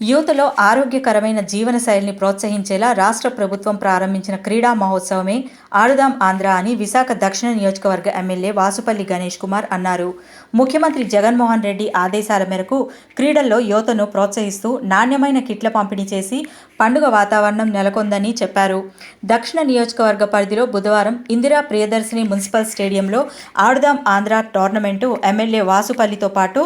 యువతలో ఆరోగ్యకరమైన జీవన శైలిని ప్రోత్సహించేలా రాష్ట్ర ప్రభుత్వం ప్రారంభించిన క్రీడా మహోత్సవమే ఆడుదాం ఆంధ్ర అని విశాఖ దక్షిణ నియోజకవర్గ ఎమ్మెల్యే వాసుపల్లి గణేష్ కుమార్ అన్నారు. ముఖ్యమంత్రి జగన్మోహన్ రెడ్డి ఆదేశాల మేరకు క్రీడల్లో యువతను ప్రోత్సహిస్తూ నాణ్యమైన కిట్ల పంపిణీ చేసి పండుగ వాతావరణం నెలకొందని చెప్పారు. దక్షిణ నియోజకవర్గ పరిధిలో బుధవారం ఇందిరా ప్రియదర్శిని మున్సిపల్ స్టేడియంలో ఆడుదాం ఆంధ్ర టోర్నమెంటు ఎమ్మెల్యే వాసుపల్లితో పాటు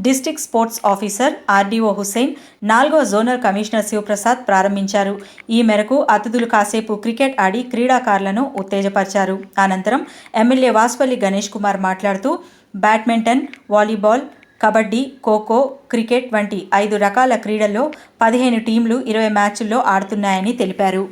district sports officer RDO Hussain నాలుగో జోనల్ కమిషనర్ శివప్రసాద్ ప్రారంభించారు. ఈ మేరకు అతిథులు కాసేపు క్రికెట్ ఆడి క్రీడాకారులను ఉత్తేజపరిచారు. అనంతరం ఎమ్మెల్యే వాసుపల్లి గణేష్ కుమార్ మాట్లాడుతూ badminton volleyball kabaddi kho kho cricket వంటి ఐదు రకాల క్రీడల్లో పదిహేను టీంలు ఇరవై మ్యాచ్ల్లో ఆడుతున్నాయని తెలిపారు.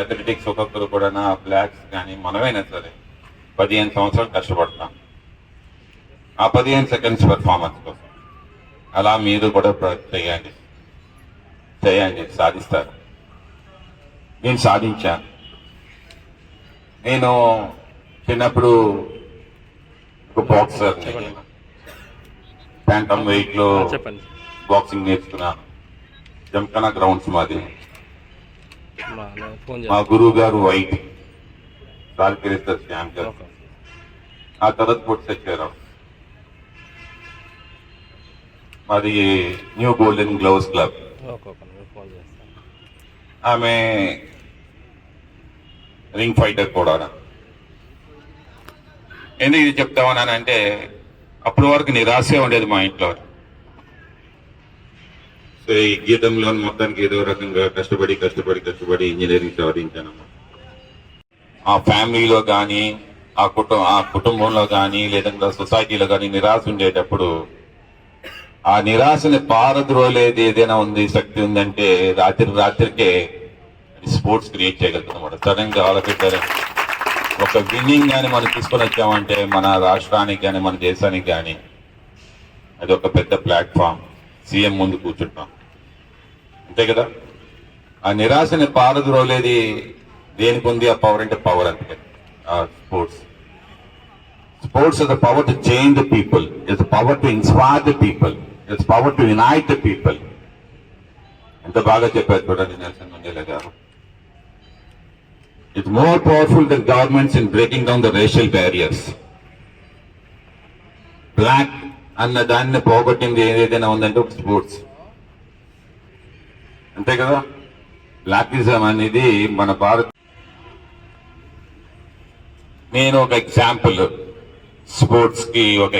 అథ్లెటిక్స్ ఒక్కొక్కరు కూడా ఫ్లాగ్స్ కానీ మనమైనా సరే పదిహేను సంవత్సరాలు కష్టపడతాం. ఆ పదిహేను సెకండ్స్ పెర్ఫార్మెన్స్ కోసం. అలా మీరు కూడా చేయండి. చేయండి సాధిస్తారు. నేను సాధించాను. నేను చిన్నప్పుడు ఒక బాక్సర్ ప్యాంటమ్ వెయిట్లో చెప్పండి. బాక్సింగ్ నేర్చుకున్నాను జంకనా గ్రౌండ్స్ మాది. మా గురువు గారు వైట్. రాజకీయ శ్యామ్ గారు. ఆ తర్వాత పొట్టి సత్యారావు. మాది new golden gloves club okay okay నేను ఫోన్ చేస్తాను. ఆమె రింగ్ ఫైటర్ కూడా ఎందుకు ఇది చెప్తామని అంటే అప్పటి వరకు నిరాశే ఉండేది మా ఇంట్లో. సో ఈ గీతంలో మొత్తానికి ఏదో రకంగా కష్టపడి కష్టపడి కష్టపడి ఇంజనీరింగ్ సాధించాను ఆ ఫ్యామిలీలో కానీ ఆ కుటుంబ ఆ కుటుంబంలో కానీ లేదంటే సొసైటీలో కానీ నిరాశ ఉండేటప్పుడు ఆ నిరాశని పారద్రోలేది ఏదైనా ఉంది శక్తి ఉందంటే రాత్రి రాత్రికే స్పోర్ట్స్ క్రియేట్ చేయగలుగుతాం అన్నమాట. సడన్గా ఆలోచించారు ఒక విన్నింగ్ కానీ మనం తీసుకొని వచ్చామంటే మన రాష్ట్రానికి కానీ మన దేశానికి కానీ అది ఒక పెద్ద ప్లాట్ఫామ్. సీఎం ముందు కూర్చుంటాం. అంతే కదా? ఆ నిరాశని పారద్రోలేది దేనికి ఉంది? ఆ పవర్ అంటే పవర్ అంతే ఆ sports. Sports is the power to change the people it's power to inspire the people it's power to unite the people ఎంత బాగా చెప్పారు చూడండి నెల్సన్ మండేలా గారు. It's more powerful than governments in breaking down the racial barriers black అన్న దాన్ని పోగొట్టింది ఏదైనా ఉందంటే ఒక స్పోర్ట్స్. అంతే కదా? బ్లాకిజం అనేది మన భారత్ నేను ఒక ఎగ్జాంపుల్ స్పోర్ట్స్కి ఒక